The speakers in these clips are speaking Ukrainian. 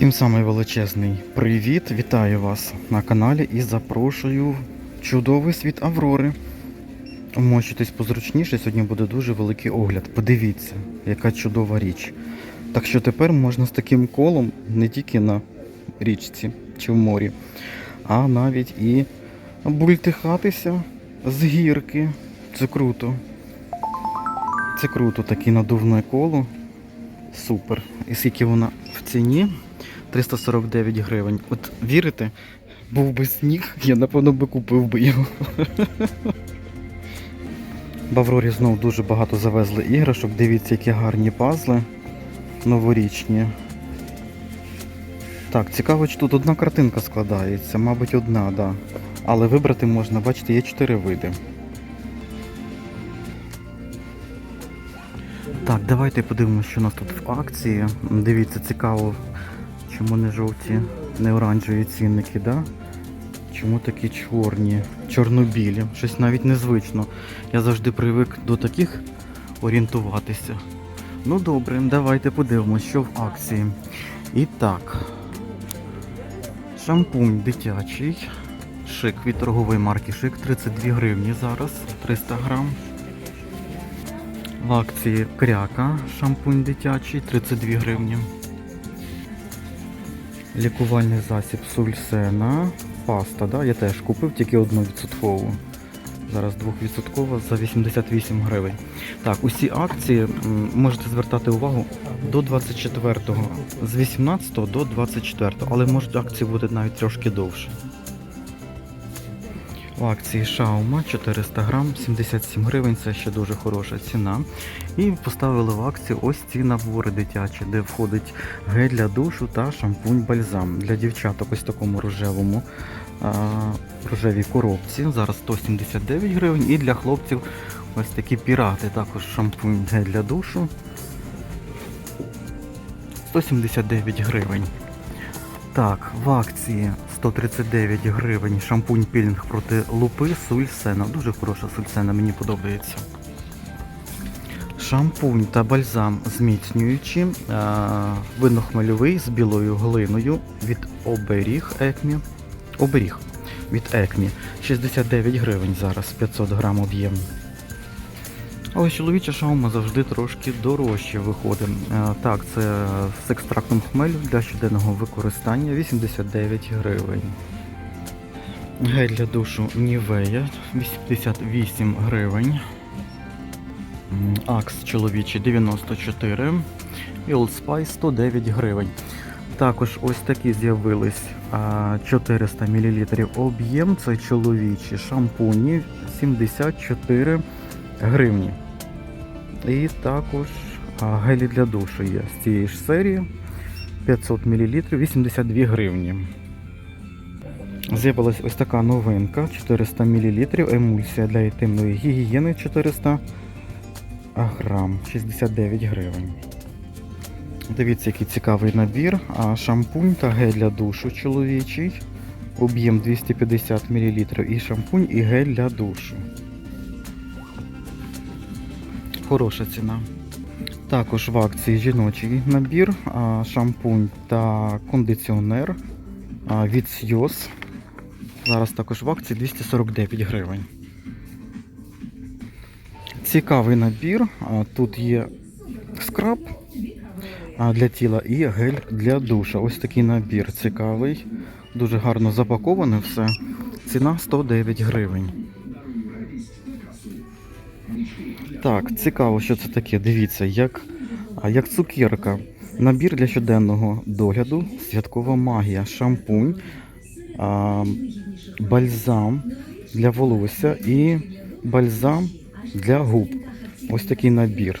Всім самий величезний привіт! Вітаю вас на каналі і запрошую в чудовий світ Аврори. Вмочитесь позручніше, сьогодні буде дуже великий огляд. Подивіться, яка чудова річ. Так що тепер можна з таким колом не тільки на річці чи в морі, а навіть і бультихатися з гірки. Це круто. Це круто, таке надувне коло. Супер. І скільки вона в ціні? 349 гривень. От вірите, був би сніг, я напевно би купив би його. В Аврорі знов дуже багато завезли іграшок. Дивіться, які гарні пазли новорічні. Так, цікаво, чи тут одна картинка складається, мабуть, одна, да. Але вибрати можна, бачите, є 4 види. Так, давайте подивимося, що у нас тут в акції. Дивіться, цікаво, чому не жовті, не оранжеві цінники, да? Чому такі чорні, чорнобілі? Щось навіть незвично. Я завжди привик до таких орієнтуватися. Ну добре, давайте подивимось, що в акції. І так. Шампунь дитячий. Шик від торгової марки Шик 32 гривні зараз, 300 грам. В акції кряка, шампунь дитячий, 32 гривні. Лікувальний засіб Сульсена. Паста, да? я теж купив тільки одну відсоткову. Зараз 2% за 88 гривень. Так, усі акції можете звертати увагу до 24-го, з 18 до 24, але можуть акції бути навіть трошки довше. В акції Шаума 400 грам, 77 гривень, це ще дуже хороша ціна. І поставили в акцію ось ці набори дитячі, де входить гель для душу та шампунь-бальзам. Для дівчаток ось такому рожевому а, рожевій коробці. Зараз 179 гривень. І для хлопців ось такі пірати, також шампунь гель для душу. 179 гривень. Так, в акції 139 гривень шампунь пілінг проти лупи Сульсена. Дуже хороша Сульсена, мені подобається. Шампунь та бальзам зміцнюючі, е, винно-хмельовий з білою глиною від оберіг Екмі. Оберіг від Екмі. 69 гривень зараз, 500 грам об'єм. Але чоловіча шаума завжди трошки дорожче виходить. Е, Так, це з екстрактом хмелю для щоденного використання 89 гривень. Гель для душу Нівея 88 гривень. Акс чоловічий 94 і Old Spice 109 гривень. Також ось такі з'явились 400 мл об'єм. Це чоловічі шампуні 74 гривні. І також гелі для душу є з цієї ж серії 500 мл 82 гривні. З'явилась ось така новинка 400 мл емульсія для інтимної гігієни 400 грам 69 гривень. Дивіться, який цікавий набір. Шампунь та гель для душу чоловічий. Об'єм 250 мл і шампунь, і гель для душу. Хороша ціна. Також в акції жіночий набір, шампунь та кондиціонер від Сйоз. Зараз також в акції 249 гривень. Цікавий набір. Тут є скраб для тіла і гель для душа. Ось такий набір цікавий. Дуже гарно запаковане все. Ціна 109 гривень. Так, цікаво, що це таке. Дивіться, як, як цукерка. Набір для щоденного догляду, святкова магія, шампунь, а, бальзам для волосся і бальзам для губ. Ось такий набір.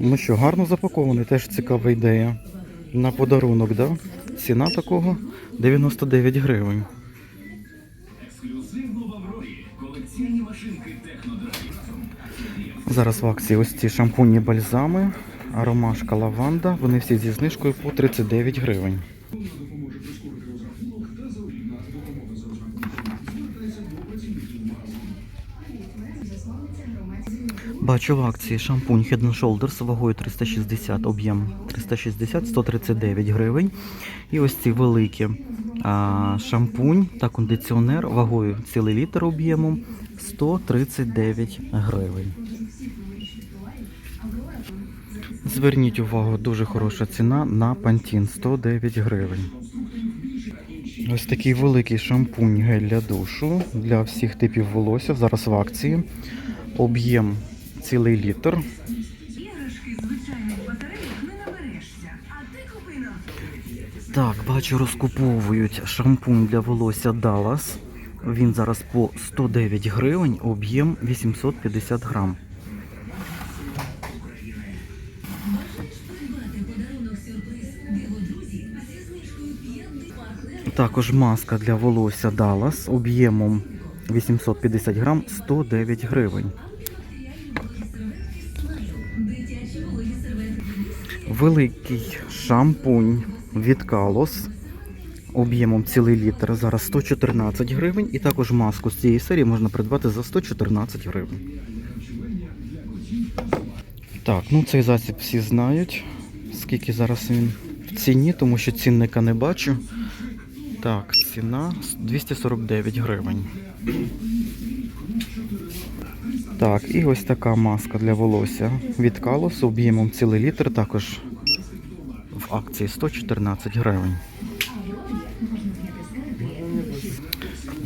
Ну що, гарно запакований, теж цікава ідея. На подарунок, да? Ціна такого 99 гривень. Зараз в акції ось ці шампунні бальзами, ромашка лаванда. Вони всі зі знижкою по 39 гривень. Бачу в акції шампунь Head Shoulders вагою 360, об'єм 360, 139 гривень. І ось ці великі а, шампунь та кондиціонер вагою цілий літр об'ємом 139 гривень. Зверніть увагу, дуже хороша ціна на пантін 109 гривень. Ось такий великий шампунь гель для душу для всіх типів волосся. Зараз в акції. Об'єм цілий літр. Так, бачу, розкуповують шампунь для волосся Dallas. Він зараз по 109 гривень, об'єм 850 грам. Також маска для волосся Dallas об'ємом 850 грам 109 гривень. Великий шампунь від Калос об'ємом цілий літр зараз 114 гривень. І також маску з цієї серії можна придбати за 114 гривень. Так, ну цей засіб всі знають. Скільки зараз він в ціні, тому що цінника не бачу. Так, ціна 249 гривень. Так, і ось така маска для волосся від Калос об'ємом цілий літр, також в акції 114 гривень.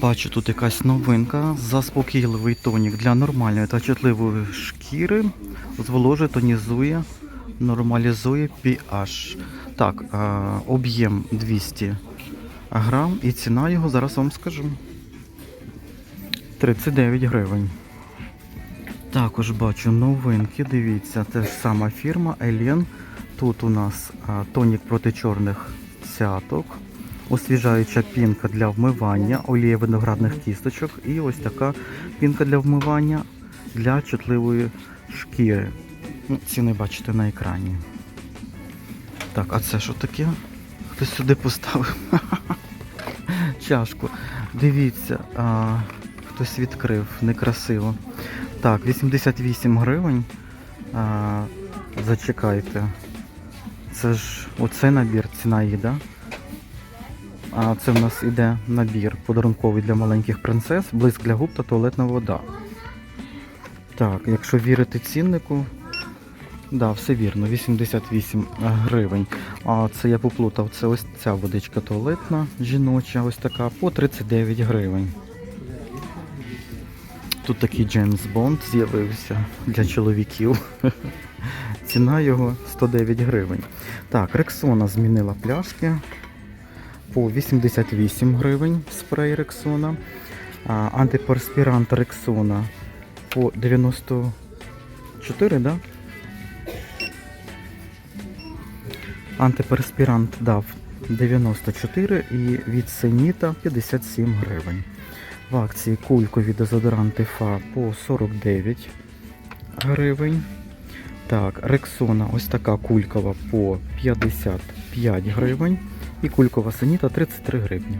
Бачу тут якась новинка. Заспокійливий тонік для нормальної та чутливої шкіри. Зволожує, тонізує, нормалізує pH. Так, об'єм 200 грам і ціна його зараз вам скажу. 39 гривень. Також бачу новинки. Дивіться, те ж сама фірма Елен. Тут у нас тонік проти чорних цяток, освіжаюча пінка для вмивання, олія виноградних кісточок і ось така пінка для вмивання для чутливої шкіри. Ну, ціни бачите на екрані. Так, а це що таке? Хтось сюди поставив чашку. Дивіться, а, хтось відкрив, некрасиво. Так, 88 гривень. А, зачекайте. Це ж оцей набір, ціна її, да? А це в нас іде набір подарунковий для маленьких принцес, блиск для губ та туалетна вода. Так, якщо вірити ціннику, да, все вірно, 88 гривень. А це я поплутав, це ось ця водичка туалетна, жіноча, ось така, по 39 гривень. Тут такий Джеймс Бонд з'явився для чоловіків. Ціна його 109 гривень. Так, Рексона змінила пляшки по 88 гривень спрей Рексона. Антиперспірант Рексона по 94, да? Антиперспірант дав 94 і від Сеніта 57 гривень. В акції кулькові дезодоранти ФА по 49 гривень. Так, Рексона ось така кулькова по 55 гривень. І кулькова синіта 33 гривні.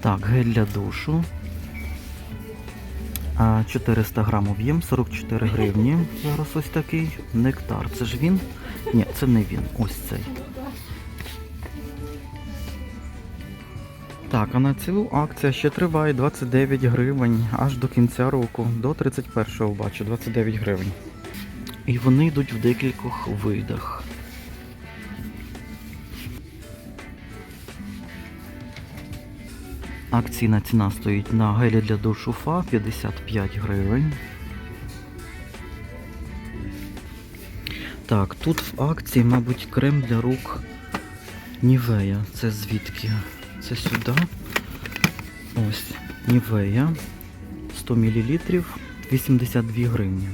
Так, гель для душу. 400 грам об'єм, 44 гривні. Зараз ось такий. Нектар. Це ж він? Ні, це не він. Ось цей. Так, а на цілу акція ще триває 29 гривень аж до кінця року. До 31-го бачу, 29 гривень. І вони йдуть в декількох видах. Акційна ціна стоїть на гелі для душу ФА 55 гривень. Так, тут в акції, мабуть, крем для рук Нівея. Це звідки? Це сюди. Ось, Нівея. 100 мл 82 гривні.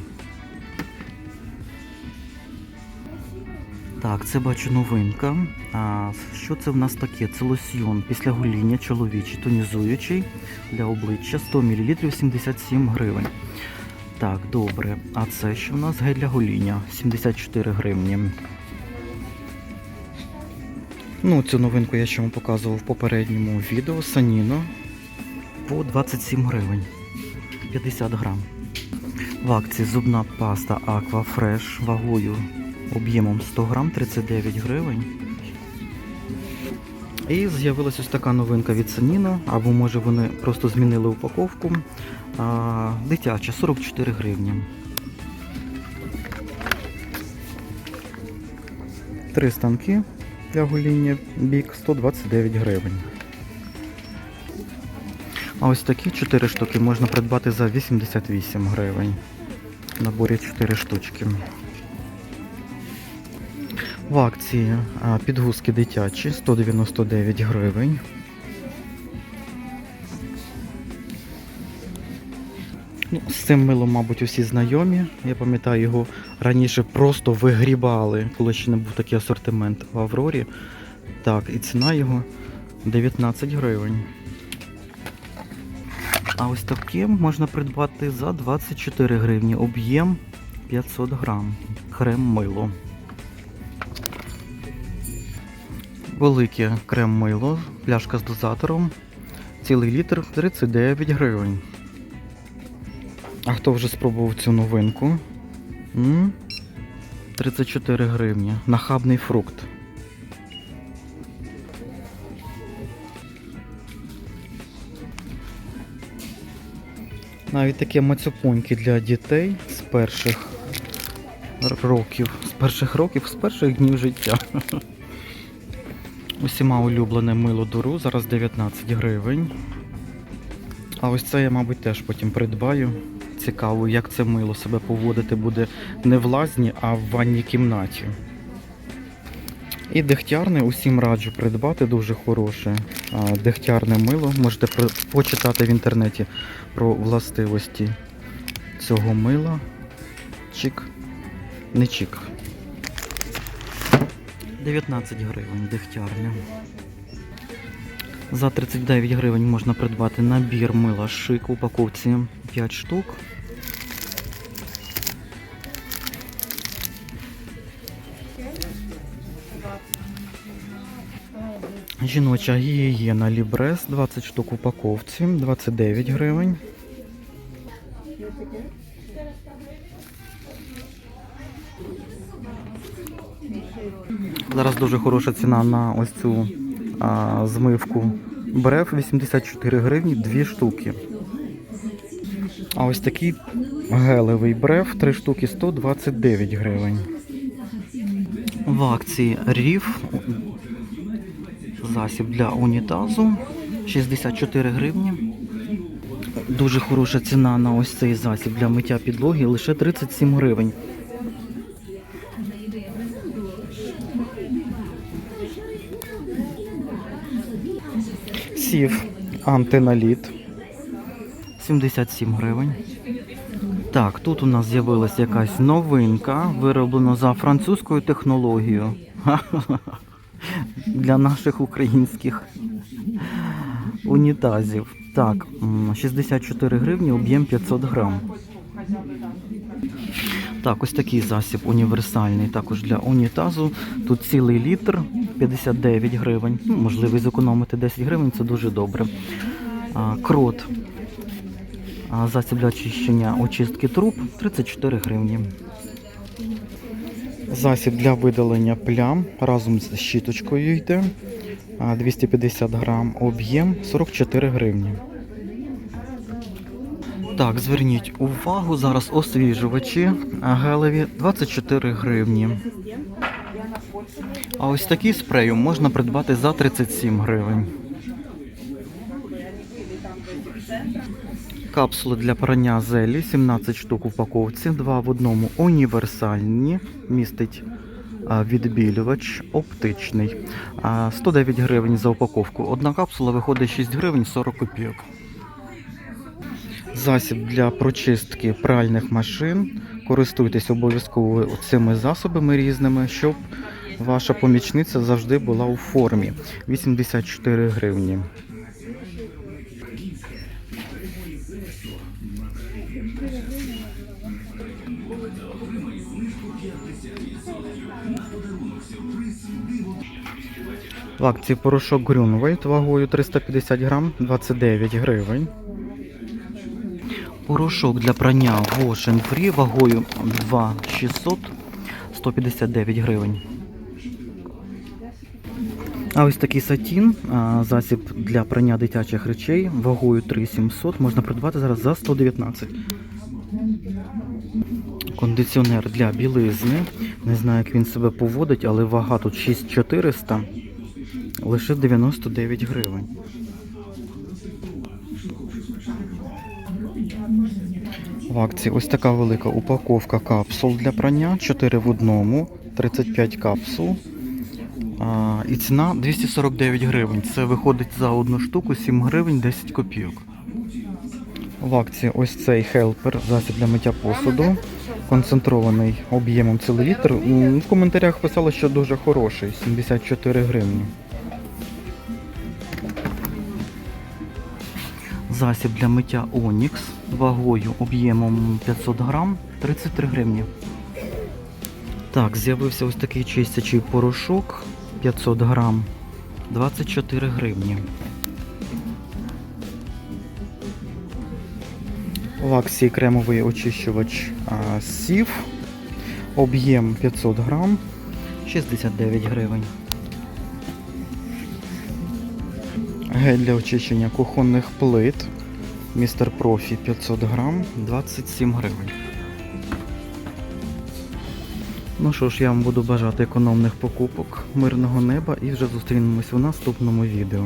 Так, це бачу новинка. А, що це в нас таке? Це лосьйон після гоління чоловічий, тонізуючий для обличчя 100 мл 77 гривень. Так, добре. А це що в нас гель для гоління 74 гривні. Ну, цю новинку я ще вам показував в попередньому відео Саніно по 27 гривень 50 грам. В акції зубна паста Aqua Fresh вагою об'ємом 100 грам 39 гривень. І з'явилася ось така новинка від Саніно, або може вони просто змінили упаковку. А, дитяча 44 гривні. Три станки для гоління бік 129 гривень. А ось такі 4 штуки можна придбати за 88 гривень. В наборі 4 штучки. В акції підгузки дитячі 199 гривень. Ну, з цим милом, мабуть, усі знайомі. Я пам'ятаю, його раніше просто вигрібали, коли ще не був такий асортимент в Аврорі. Так, і ціна його 19 гривень. А ось таке можна придбати за 24 гривні. Об'єм 500 грам. Крем мило. Велике крем мило, пляшка з дозатором. Цілий літр 39 гривень. А хто вже спробував цю новинку? М? 34 гривні. Нахабний фрукт. Навіть такі мацюпоньки для дітей з перших років. З перших років, з перших днів життя. Усіма улюблене мило дуру, зараз 19 гривень. А ось це я, мабуть, теж потім придбаю. Цікаво, як це мило себе поводити буде не в лазні, а в ванній кімнаті. І дегтярне усім раджу придбати, дуже хороше. Дегтярне мило. Можете почитати в інтернеті про властивості цього мила. Чик. Не чик. 19 гривень дегтярня. За 39 гривень можна придбати набір мила шик в упаковці 5 штук. Жіноча гігієна Лібрес 20 штук в упаковці, 29 гривень. Зараз дуже хороша ціна на ось цю а, змивку бреф 84 гривні 2 штуки. А ось такий гелевий бреф 3 штуки 129 гривень. В акції Ріф засіб для унітазу 64 гривні. Дуже хороша ціна на ось цей засіб для миття підлоги лише 37 гривень. Сів антиналіт 77 гривень. Так, тут у нас з'явилася якась новинка, вироблена за французькою технологією. Для наших українських унітазів. Так, м, 64 гривні, об'єм 500 грам. Так, ось такий засіб універсальний також для унітазу. Тут цілий літр 59 гривень. Можливість зекономити 10 гривень, це дуже добре. Крот. Засіб для очищення очистки труб 34 гривні. Засіб для видалення плям разом з щіточкою йде. 250 грам, об'єм 44 гривні. Так, зверніть увагу, зараз освіжувачі гелеві 24 гривні. А ось такий спрею можна придбати за 37 гривень. Капсули для прання зелі 17 штук упаковці, 2 в одному універсальні, містить відбілювач оптичний. А, 109 гривень за упаковку. Одна капсула виходить 6 гривень 40 копійок. Засіб для прочистки пральних машин. Користуйтесь обов'язково цими засобами різними, щоб Ваша помічниця завжди була у формі. 84 гривні. В акції порошок Grünwald вагою 350 грам 29 гривень. Порошок для прання Wash Free вагою 2600 159 гривень. А ось такий сатін, засіб для прання дитячих речей вагою 3700 можна придбати зараз за 119. Кондиціонер для білизни. Не знаю, як він себе поводить, але вага тут 6400, лише 99 гривень. В акції ось така велика упаковка капсул для прання, 4 в одному, 35 капсул. І ціна 249 гривень. Це виходить за одну штуку 7 гривень 10 копійок. В акції ось цей хелпер, засіб для миття посуду, концентрований об'ємом цілий літр. В коментарях писали, що дуже хороший, 74 гривні. Засіб для миття Onyx вагою об'ємом 500 грам 33 гривні. Так, з'явився ось такий чистячий порошок 500 грам 24 гривні. В акції кремовий очищувач а, сів. Об'єм 500 грам 69 гривень. Гель для очищення кухонних плит. Містер Профі 500 грам 27 гривень. Ну що ж, я вам буду бажати економних покупок, мирного неба і вже зустрінемось у наступному відео.